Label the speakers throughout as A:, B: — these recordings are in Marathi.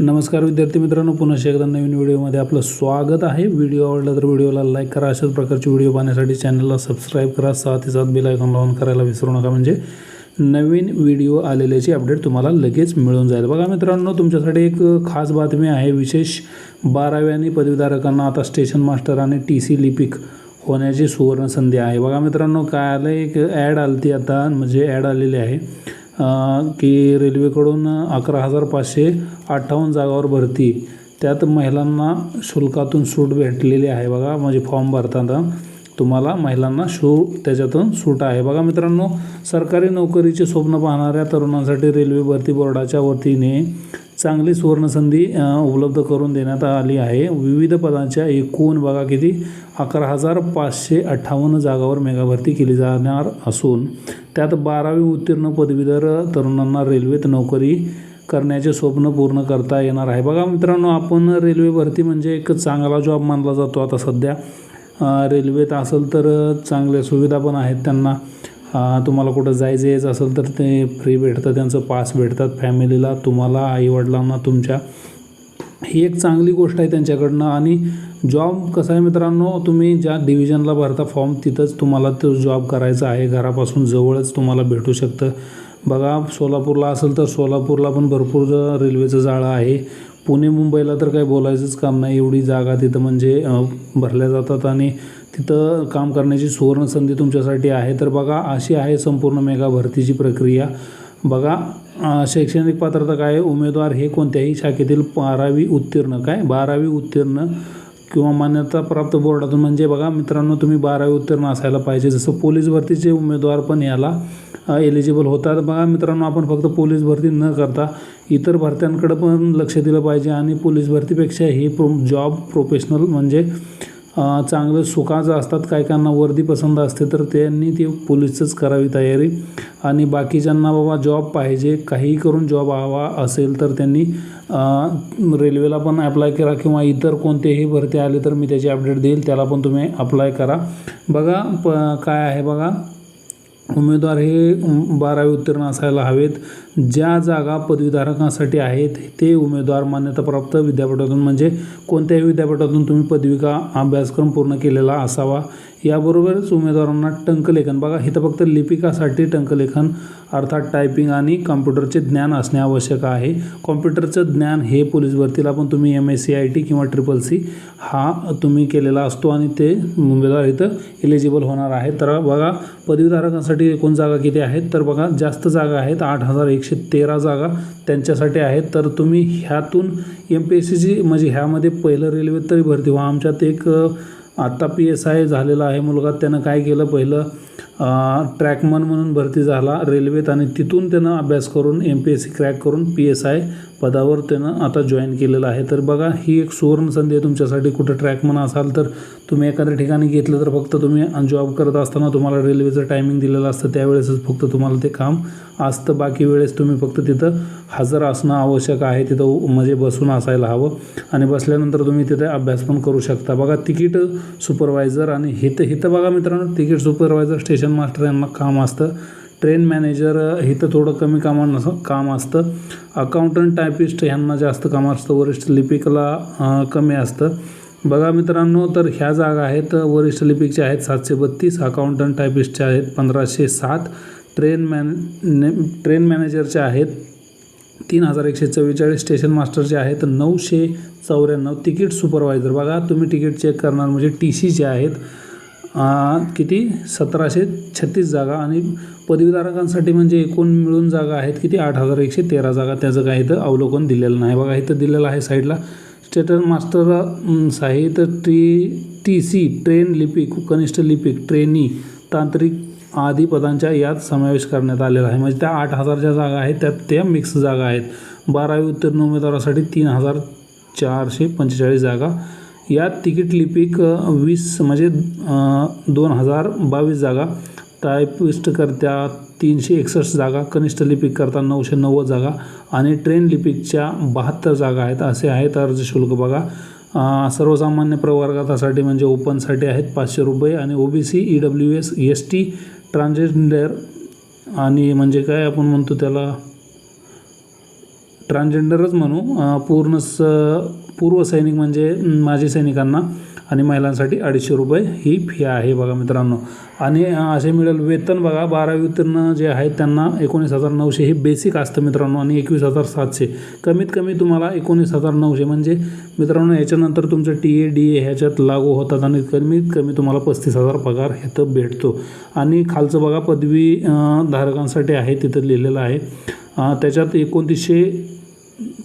A: नमस्कार विद्यार्थी मित्रांनो पुन्हा एकदा नवीन व्हिडिओमध्ये आपलं स्वागत आहे. व्हिडिओ आवडला तर व्हिडिओला लाईक करा अशाच प्रकारचे व्हिडिओ पाहण्यासाठी चॅनलला सबस्क्राईब करा. साथ ते साथ बिल आयकॉन ऑन करायला विसरू नका. म्हणजे नवीन व्हिडिओ आलेल्याची अपडेट तुम्हाला लगेच मिळून जाईल. बघा मित्रांनो तुमच्यासाठी एक खास बातमी आहे. विशेष बारावी आणि पदवीधारकांना आता स्टेशन मास्टर आणि टी सी लिपिक होण्याची सुवर्ण संधी आहे. बघा मित्रांनो काय आलं एक ॲड आलती आता म्हणजे ॲड आलेली आहे. की रेल्वेकडून अकरा हजार पाचशे अठ्ठावन्न जागावर भरती. त्यात महिलांना शुल्कातून सूट भेटलेली आहे बघा म्हणजे फॉर्म भरताना तुम्हाला महिलांना शू त्याच्यातून सूट आहे. बघा मित्रांनो सरकारी नोकरीचे स्वप्न पाहणाऱ्या तरुणांसाठी रेल्वे भरती बोर्डाच्या वतीने चांगली सुवर्णसंधी उपलब्ध करून देण्यात आली आहे. विविध पदांच्या एकूण बघा किती? अकरा हजार पाचशे अठ्ठावन्न जागावर मेगाभरती केली जाणार असून त्यात बारावी उत्तीर्ण पदवीधर तरुणांना रेल्वेत नोकरी करण्याचे स्वप्न पूर्ण करता येणार आहे. बघा मित्रांनो आपण रेल्वे भरती म्हणजे एक चांगला जॉब मानला जातो आता सध्या. रेल्वेत असेल तर चांगल्या सुविधा पण आहेत त्यांना. तुम्हाला कुठं जायचं यायचं असेल तर ते फ्री भेटतं त्यांचं पास भेटतात फॅमिलीला तुम्हाला आईवडिलांना तुमच्या. ही एक चांगली गोष्ट आहे त्यांच्याकडनं आणि जॉब कसं आहे मित्रांनो तुम्ही ज्या डिव्हिजनला भरता फॉर्म तिथंच तुम्हाला तो जॉब करायचा आहे. घरापासून जवळच तुम्हाला भेटू शकतं. बघा सोलापूरला असेल तर सोलापूरला पण भरपूर रेल्वेचं जाळं आहे. पुणे मुंबईला तर काही बोलायचंच काम नाही. एवढी जागा तिथं म्हणजे भरल्या जातात आणि तिथं काम करण्याची सुवर्ण संधी तुमच्यासाठी आहे. तर बघा अशी आहे संपूर्ण मेगा भरतीची प्रक्रिया. बघा शैक्षणिक पात्रता काय? उमेदवार हे कोणत्याही शाखेतील बारावी उत्तीर्ण. काय? बारावी उत्तीर्ण किंवा मान्यताप्राप्त बोर्डातून. म्हणजे बघा मित्रांनो तुम्ही बारावी उत्तीर्ण असायला पाहिजे. जसं पोलीस भरतीचे उमेदवार पण याला एलिजिबल होतात. बघा मित्रांनो आपण फक्त पोलीस भरती न करता इतर भरत्यांकडं पण लक्ष दिलं पाहिजे. आणि पोलीस भरतीपेक्षा हे प्रो जॉब प्रोफेशनल म्हणजे चांगलं सुखाचं असतात काही काहींना वर्दी पसंत असते तर त्यांनी ती पोलीसच करावी तयारी. आणि बाकीच्यांना बाबा जॉब पाहिजे काहीही करून जॉब हवा असेल तर त्यांनी रेल्वेला पण अप्लाय करा किंवा इतर कोणतेही भरती आले तर मी त्याची अपडेट देईल त्याला पण तुम्ही अप्लाय करा. बघा प काय आहे बघा. उमेदवार हे बारावी उत्तीर्ण असायला हवेत. ज्या जागा पदवीधारकांसाठी आहेत ते उमेदवार मान्यताप्राप्त विद्यापीठातून म्हणजे कोणत्याही विद्यापीठातून तुम्ही पदविका अभ्यासक्रम पूर्ण केलेला असावा याबरोबरच उमेदवारांना टंकलेखन. बघा इथं फक्त लिपिकासाठी टंकलेखन अर्थात टायपिंग आणि कॉम्प्युटरचे ज्ञान असणे आवश्यक आहे. कॉम्प्युटरचं ज्ञान हे पोलीस भरतीला पण तुम्ही M S C I T किंवा ट्रिपल सी हा तुम्ही केलेला असतो आणि ते उमेदवार इथं एलिजिबल होणार आहे. तर बघा पदवीधारकांसाठी एकूण जागा किती आहेत? तर बघा जास्त जागा आहेत आठ हजार एकशे तेरा जागा त्यांच्यासाठी आहेत. तर तुम्ही ह्यातून एम पी एस सीची म्हणजे ह्यामध्ये पहिलं रेल्वेत तरी भरती. व्हा आमच्यात एक आत्ता पी एस आय झालेला आहे मुलगा. त्यानं काय केलं? पहिलं ट्रॅकमन म्हणून भरती झाला. रेल्वेत आणि तिथून त्यानं अभ्यास करून M P S C crack करून पी एस आय पदावर त्यानं आता जॉईन केलेलं आहे. तर बघा ही एक सुवर्ण संधी आहे तुमच्यासाठी. कुठं ट्रॅकमन असाल तर तुम्ही एखाद्या ठिकाणी घेतलं तर फक्त तुम्ही जॉब करत असताना तुम्हाला रेल्वेचं टायमिंग दिलेलं असतं. त्यावेळेसच फक्त तुम्हाला ते काम असतं. बाकी वेळेस तुम्ही फक्त तिथं हजर असणं आवश्यक आहे. तिथं म्हणजे बसून असायला हवं आणि बसल्यानंतर तुम्ही तिथे अभ्यास पण करू शकता. बघा तिकीट सुपरवायझर आणि हिथं हिथं बघा मित्रांनो. तिकीट सुपरवायझर स्टेशन मास्टर यांना काम असतं. ट्रेन मॅनेजर हे तर थोडं कमी कामांना नसं काम असतं. अकाउंटंट टायपिस्ट ह्यांना जास्त काम असतं. वरिष्ठ लिपिकला कमी असतं. बघा मित्रांनो तर ह्या जागा आहेत. वरिष्ठ लिपिकच्या आहेत सातशे बत्तीस अकाउंटंट टायपिस्टच्या आहेत पंधराशे सात. ट्रेन मॅन ने- ट्रेन मॅनेजरच्या आहेत तीन हजार एकशे चव्वेचाळीस. स्टेशन मास्टरचे आहेत नऊशे चौऱ्याण्णव. तिकीट सुपरवायझर बघा तुम्ही तिकीट चेक करणार म्हणजे टी सीचे आहेत. किती? सतराशे छत्तीस जागा. आणि पदवीधारकांसाठी म्हणजे एकूण मिळून जागा आहेत किती? आठ हजार एकशे तेरा जागा. त्याचं काय इथं अवलोकन दिलेलं नाही. बघा इथं दिलेलं आहे साईडला. स्टेटस मास्टर साहित्य टी टी सी ट्रेन लिपिक कनिष्ठ लिपिक ट्रेनी तांत्रिक आदी पदांच्या यात समावेश करण्यात आलेला आहे. म्हणजे त्या आठ हजार ज्या जागा आहेत. त्यात त्या मिक्स जागा आहेत. बारावी उत्तीर्ण उमेदवारासाठी तीन हजार चारशे पंचेचाळीस जागा. यात तिकीट लिपिक वीस म्हणजे दोन हजार बावीस जागा टायपिस्टकरत्या तीनशे एकसष्ट जागा कनिष्ठ लिपिक करता नऊशे नव्वद जागा आणि ट्रेन लिपिकच्या बहात्तर जागा आहेत असे आहेत अर्ज शुल्क बघा. सर्वसामान्य प्रवर्गासाठी म्हणजे ओपनसाठी आहेत पाचशे रुपये आणि O B C E W S S T transgender आणि म्हणजे काय आपण म्हणतो त्याला? ट्रान्सजेंडरच म्हणू. पूर्ण स पूर्व सैनिक म्हणजे माजी सैनिकांना आणि महिलांसाठी अडीचशे रुपये ही फी आहे बघा मित्रांनो. आणि असे मिळेल वेतन बघा बारावी उत्तीर्ण जे आहेत त्यांना एकोणीस हजार नऊशे हे बेसिक असतं मित्रांनो आणि एकवीस हजार सातशे. कमीत कमी तुम्हाला एकोणीस हजार नऊशे. म्हणजे मित्रांनो याच्यानंतर तुमचं टी ए डी ए ह्याच्यात लागू होतात आणि कमीत कमी तुम्हाला पस्तीस हजार पगार ह्याचं भेटतो. आणि खालचं बघा पदवी धारकांसाठी आहे तिथं लिहिलेलं आहे. त्याच्यात एकोणतीसशे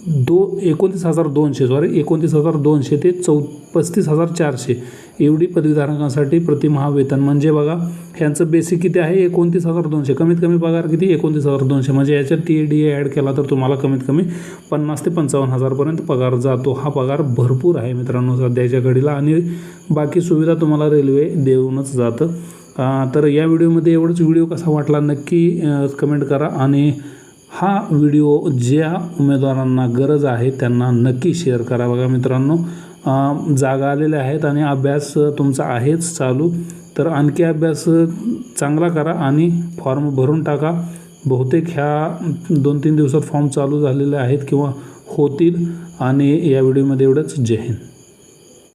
A: दो एकोणतीस हजार दोनशे सॉरी एकोणतीस हजार दोनशे ते चौ पस्तीस हजार चारशे. एवढी पदवीधारकांसाठी प्रतिमहा वेतन म्हणजे बघा ह्यांचं बेसिक किती आहे? एकोणतीस हजार दोनशे. कमीत कमी पगार किती? एकोणतीस हजार दोनशे. म्हणजे याच्यात T A D A add केला तर तुम्हाला कमीत कमी पन्नास ते पंचावन्न हजारपर्यंत पगार जातो. हा पगार भरपूर आहे मित्रांनो सध्याच्या घडीला. आणि बाकी सुविधा तुम्हाला रेल्वे देऊनच जातं. तर या व्हिडिओमध्ये एवढंच. व्हिडिओ कसा वाटला नक्की कमेंट करा. आणि हा व्हिडिओ ज्या उमेदवारांना गरज आहे त्यांना नक्की शेअर करा. बघा मित्रांनो जागा आलेल्या आहेत आणि अभ्यास तुमचा आहेच चालू. तर आणखी अभ्यास चांगला करा आणि फॉर्म भरून टाका. बहुतेक ह्या दोन तीन दिवसात फॉर्म चालू झालेले आहेत किंवा होतील. आणि या व्हिडिओमध्ये एवढंच. जय हिंद.